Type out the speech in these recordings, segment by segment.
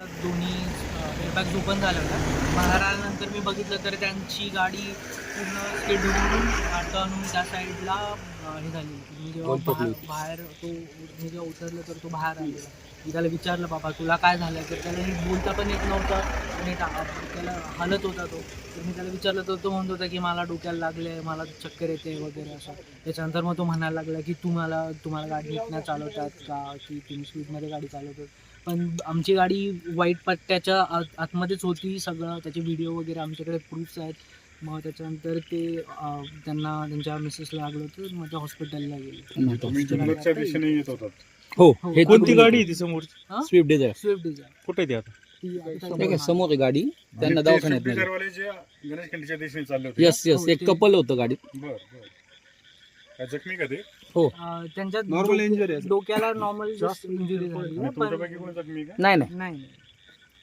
दोन्ही airbags open झाल्या होत्या. बाहेर आल्यानंतर मी बघितलं तर त्यांची गाडी पूर्ण स्किड होऊन आणून त्या साईडला हे झाली. मी जेव्हा बाहेर तो मी जेव्हा उतरलो तर तो बाहेर आलेला मी त्याला विचारलं बाबा तुला काय झालं? तर त्याला नीट बोलता पण येत नव्हतं. आणि त्याला हलत होता तो. तर मी त्याला विचारलं तर तो म्हणत होता की मला डोक्याला लागले मला चक्कर येते वगैरे असं. त्याच्यानंतर मग तो म्हणायला लागला की तुम्हाला तुम्हाला गाडी नीट नाही चालवतात का? की तुम्ही स्पीडमध्ये गाडी चालवतात? पण आमची गाडी वाईट पट्ट्याच्या आत आतमध्येच होती सगळं. त्याचे व्हिडिओ वगैरे आमच्याकडे प्रूफ्स आहेत. मग त्याच्यानंतर ते अं, त्यांना त्यांच्या मिसेसला लागलं होतं. मग ते हॉस्पिटलला गेले तुम्ही जुन्नरच्या दिशेने येत होतात. हो हो. हे कोणती गाडी आहे ती समोरची? स्विफ्ट डिझायर स्विफ्ट डिझायर कुठे आहे ती आता? ती समोर आहे. गाडी. त्यांना दवाखान्यात स्विफ्ट नेलं डिझायरवाले जे गणेश खंडीच्या दिशेने चालले होते. यस यस हो, एक ते- कपल होतं गाडीत. बर बर. काय जखमी का ते? हो. अं, त्यांच्या Normal injury आहे. डोक्याला नॉर्मल जास्त इंजुरी झाली. आणि आहे, पण तुमच्यापैकी कोणी जखमी का? नाही नाही.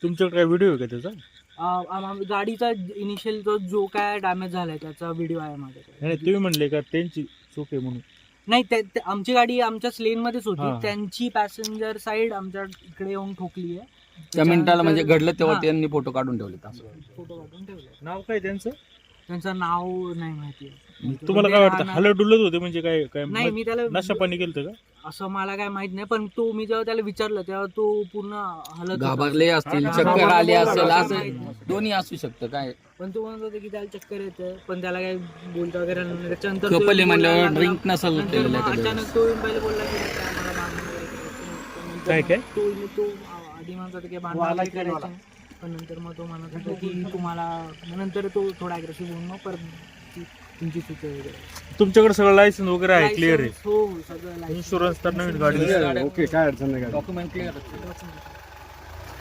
तुमच्याकडे काय व्हिडिओ आहे का त्याचा? अं, आम- आम- गाडीचा इनिशियल जो जो काय डॅमेज झालाय त्याचा व्हिडिओ आहे माझ्याकडे. नाही तुम्ही म्हणले का त्यांची चूक आहे म्हणून. नाही ते- ते- आमची गाडी आमच्याच लेन मध्येच होती. हा. त्यांची पॅसेंजर साईड आमच्या इकडे येऊन ठोकली आहे. त्या मिनिटाला म्हणजे घडलं तेव्हा हा. त्यांनी फोटो काढून ठेवले फोटो काढून ठेवले नाव काय त्यांचं? त्यांचं नाव नाही माहिती तुम्हाला काय वाटतं हलत डुलत होते म्हणजे काय काय नाही मी त्याला नशा पाणी केलं का असं मला काय माहीत नाही पण तो मी जेव्हा त्याला विचारलं तेव्हा तो पूर्ण हलत. घाबरले असतील हा, चक्कर आले असेल असं. दोन्ही असू शकतं काय पण तो म्हणत होता की त्याला चक्कर येतं पण त्याला काय बोलता वगैरे नाही. त्याच्यानंतर तो येऊन म्हणल्यावर ड्रिंक. नसेल नंतर केलेलं मग एखाद्या अचानक तो येऊन पहिले बोलला की काय मला भांडण वगैरे करायचं. नंतर काय काय? तो तो आधी म्हणत होता की भांडण वगैरे करायचं पण नंतर मग तो म्हणत होता की तुम्हाला मग नंतर तो थोडा अग्रेसिव्ह होऊन मग परत ती- तुमची चुकी आहे वगैरे. तुमच्याकडे सगळं लायसन्स वगैरे आहे क्लिअर आहे? License, हो सगळं license. इन्शुरन्स तर नवीन गाडी ओके काय अडचण नाही डॉक्युमेंट क्लिअर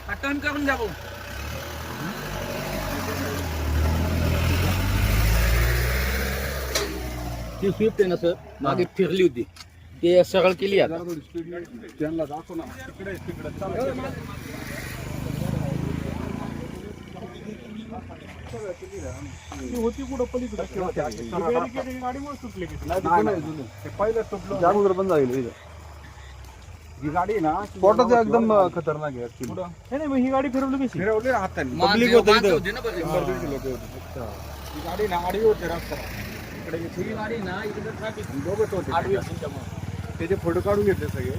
पटकन करून द्या भाऊ. ती स्विफ्ट आहे ना सर मागे फिरली होती. ते सरळ केली आता त्यांना दाखव ना. तिकडे तिकडे. चालू होती कुठं? पलीकडे. गाडीमुळे सुटली की. पहिलं स्टॉप अगोदर बंद झाली इथं. ही गाडी ना स्पॉटच एकदम खतरनाक आहे actually. नाही नाही, मग ही गाडी फिरवली कशी? फिरवली ना हाताने. Public होतं माणसं इथं. होती ना बरं. शंभर दीडशे लोक होते. ही गाडी ना आडवी होते रस्त्याला इकडे. ही दोघंच होते. त्याचे फोटो काढून घेतले सगळे.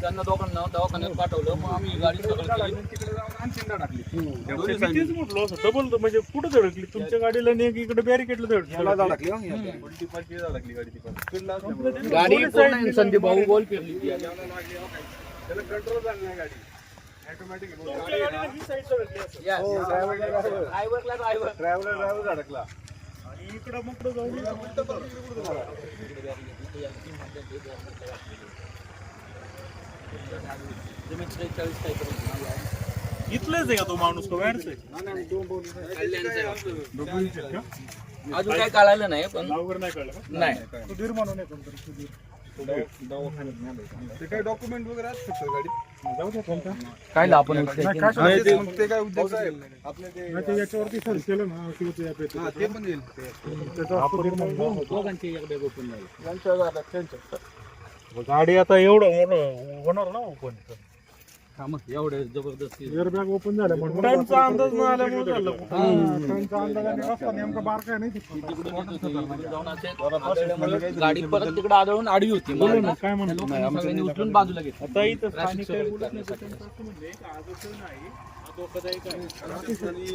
त्यांना दोघांना दवाखान्यात पाठवलं मग आम्ही गाडी सगळं केली. तिकडे जाऊन आणखीन टाकली. मी तेच म्हटलं असं डबल म्हणजे कुठं धडकली? तुमच्या गाडीला नाही की इकडे बॅरिकेडला धडकली. हो, धडकली गाडी पूर्ण संदीप भाऊ गोल फिरली. हो काय. त्याला कंट्रोल झाला नाही गाडी. ऑटोमॅटिक गाडी आहे ना ही side धडकली असं. ड्रायव्हरला ड्रायव्हर आणि इकडं मग पुढं जाऊन इथलेच आहे का तो माणूस? का बाहेरचा आहे. का? अजून काय कळालं नाही पण नाव वगैरे नाही कळलं का? नाही. सुधीर म्हणून आहे कोणतरी सुधीर ते काय डॉक्युमेंट वगैरे असतात गाडी जाऊ द्या कोणता काय आपण मग ते काय उद्योग आपले ते नाही ते याच्यावरती सर्च केलं ना किंवा ते app येतं. हा, ते पण येईल. ते. त्याचा सुधीर म्हणून दोघांची एक बॅग ओपन झाली. त्यांच्या गाड्या, त्यांच्या. गाडी आता एवढं मोठं होणार ना ओपन हा मग एवढे जबरदस्ती. एअरबॅग ओपन झाल्या म्हणून टाइमचा अंदाज न आल्यामुळे झालं. टाइमचा अंदाजाने रस्ता नेमका बारका आहे नाही जाऊन असे आदळल्यामुळे गाडी परत तिकडे आदळून आडवी होती. काय म्हणतो? उचलून बाजूला घेतली. आता इथं स्थानिक बोलत नाही, आजच धोकादायक आहे. आणि